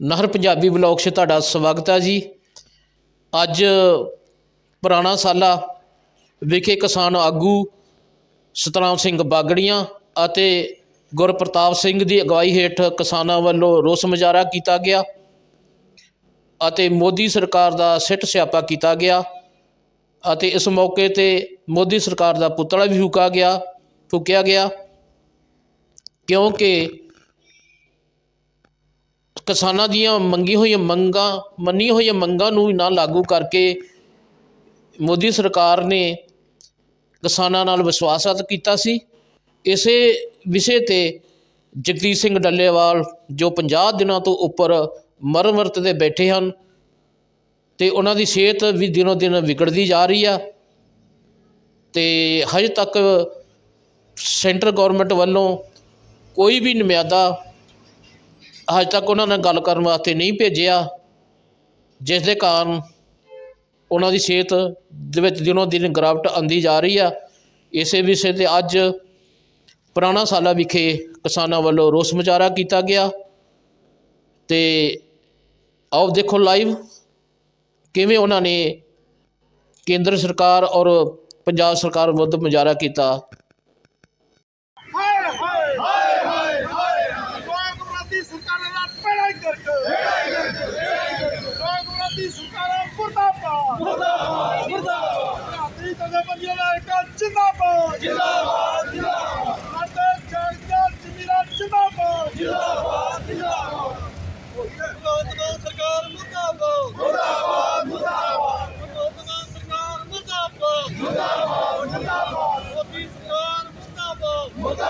ਨਹਿਰ ਪੰਜਾਬੀ ਬਲੌਗ 'ਚ ਤੁਹਾਡਾ ਸਵਾਗਤ ਹੈ ਜੀ। ਅੱਜ ਪੁਰਾਣਾ ਸਾਲਾ ਵਿਖੇ ਕਿਸਾਨ ਆਗੂ ਸਤਨਾਮ ਸਿੰਘ ਬਾਗੜੀਆਂ ਅਤੇ ਗੁਰਪ੍ਰਤਾਪ ਸਿੰਘ ਦੀ ਅਗਵਾਈ ਹੇਠ ਕਿਸਾਨਾਂ ਵੱਲੋਂ ਰੋਸ ਮੁਜ਼ਾਹਰਾ ਕੀਤਾ ਗਿਆ ਅਤੇ ਮੋਦੀ ਸਰਕਾਰ ਦਾ ਸਿੱਟ ਸਿਆਪਾ ਕੀਤਾ ਗਿਆ ਅਤੇ ਇਸ ਮੌਕੇ ਤੇ ਮੋਦੀ ਸਰਕਾਰ ਦਾ ਪੁਤਲਾ ਵੀ ਫੂਕਾ ਗਿਆ, ਫੂਕਿਆ ਗਿਆ। ਕਿਉਂਕਿ ਕਿਸਾਨਾਂ ਦੀਆਂ ਮੰਗੀ ਹੋਈਆਂ ਮੰਗਾਂ ਮੰਨੀ ਹੋਈਆਂ ਮੰਗਾਂ ਨੂੰ ਨਾ ਲਾਗੂ ਕਰਕੇ ਮੋਦੀ ਸਰਕਾਰ ਨੇ ਕਿਸਾਨਾਂ ਨਾਲ ਵਿਸ਼ਵਾਸਘਾਤ ਕੀਤਾ ਸੀ। ਇਸੇ ਵਿਸ਼ੇ ਤੇ ਜਗਦੀਸ਼ ਸਿੰਘ ਡੱਲੇਵਾਲ, ਜੋ 50 ਦਿਨਾਂ ਤੋਂ ਉੱਪਰ ਮਰਨ ਵਰਤ ਤੇ ਬੈਠੇ ਹਨ ਤੇ ਉਹਨਾਂ ਦੀ ਸਿਹਤ ਵੀ ਦਿਨੋ ਦਿਨ ਵਿਗੜਦੀ ਜਾ ਰਹੀ ਆ ਤੇ ਹਜੇ ਤੱਕ ਸੈਂਟਰ ਗਵਰਨਮੈਂਟ ਵੱਲੋਂ ਕੋਈ ਵੀ ਨੁਮਾਇੰਦਾ ਹਜੇ ਤੱਕ ਉਹਨਾਂ ਨਾਲ ਗੱਲ ਕਰਨ ਵਾਸਤੇ ਨਹੀਂ ਭੇਜਿਆ, ਜਿਸ ਦੇ ਕਾਰਨ ਉਹਨਾਂ ਦੀ ਸਿਹਤ ਦੇ ਵਿੱਚ ਦਿਨੋ ਦਿਨ ਗਿਰਾਵਟ ਆਉਂਦੀ ਜਾ ਰਹੀ ਆ। ਇਸੇ ਵਿਸ਼ੇ ਤੇ ਅੱਜ ਪੁਰਾਣਾ ਸਾਲਾ ਵਿਖੇ ਕਿਸਾਨਾਂ ਵੱਲੋਂ ਰੋਸ ਮੁਜ਼ਾਹਰਾ ਕੀਤਾ ਗਿਆ ਤੇ ਆਓ ਦੇਖੋ ਲਾਈਵ ਕਿਵੇਂ ਉਹਨਾਂ ਨੇ ਕੇਂਦਰ ਸਰਕਾਰ ਔਰ ਪੰਜਾਬ ਸਰਕਾਰ ਵਿਰੁੱਧ ਮੁਜ਼ਾਹਰਾ ਕੀਤਾ। ਲੜਾਈ ਕਰਕੇ ਲੜਾਈ ਕਰਕੇ ਲੜਾਈ ਕਰਕੇ ਲੋਕ ਵਿਰੋਧੀ ਸਰਕਾਰਾਂ ਮੁਰਦਾਬਾਦ ਮੁਰਦਾਬਾਦ ਮੁਰਦਾਬਾਦ ਭਾਰਤੀ ਜਨਤਾ ਪਾਰਟੀ ਦਾ ਇੱਕ ਜਿੰਦਾਬਾਦ ਜਿੰਦਾਬਾਦ ਜਿੰਦਾਬਾਦ ਸਾਡੇ ਜਗਦਾ ਜਮੀਰਾ ਜਿੰਦਾਬਾਦ ਜਿੰਦਾਬਾਦ ਜਿੰਦਾਬਾਦ ਭਗਵੰਤ ਮਾਨ ਸਰਕਾਰ ਮੁਰਦਾਬਾਦ ਮੁਰਦਾਬਾਦ ਮੁਰਦਾਬਾਦ ਭਗਵੰਤ ਮਾਨ ਸਰਕਾਰ ਮੁਰਦਾਬਾਦ ਮੁਰਦਾਬਾਦ ਮੁਰਦਾਬਾਦ ਮੋਦੀ ਸਰਕਾਰ ਮੁਰਦਾਬਾਦ ਮੁਰਦਾਬਾਦ।